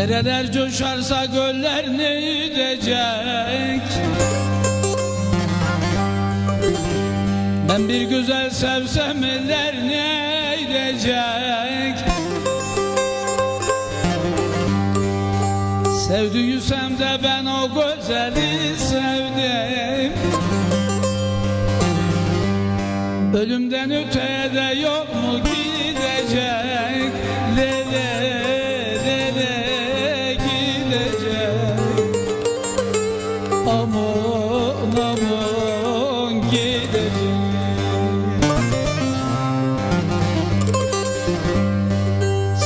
Dereler coşarsa göller ne edecek Ben bir güzel sevsem eller ne edecek Sevdiysem de ben o güzeli sevdim. Ölümden öteye de yok mu gidecek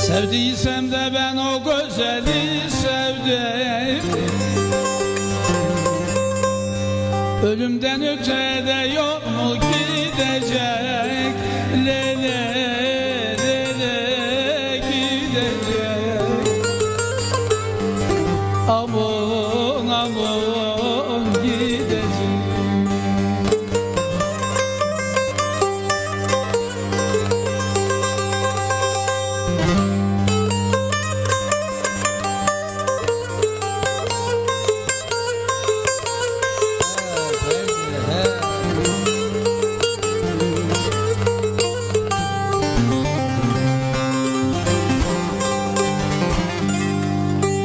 Sevdiysem de ben o güzeli sevdim. Ölümden öte de yok mu gidecek? Lele lele gidecek. Aman aman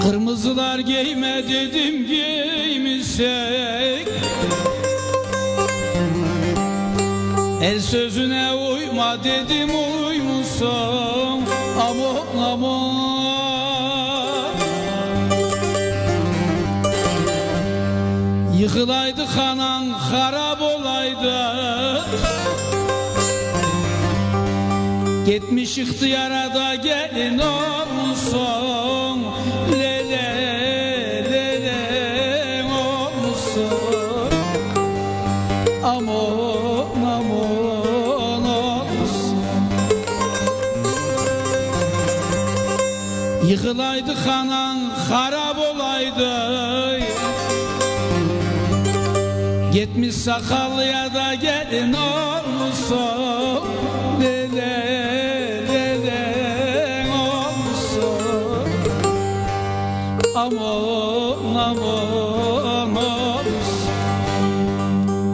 Kırmızılar giyme dedim giymişsek El sözüne uyma dedim uymuşsun Aman aman. Yıkılaydı kanan harap olaydı. Gitmiş ihtiyara da gelin olmuşsun Amon amonos Yıkılaydı hanan harap olaydı. Gitmiş sakallıya da gelin olmuşsun Dede dede olmuşsun Amon amon olmuşsun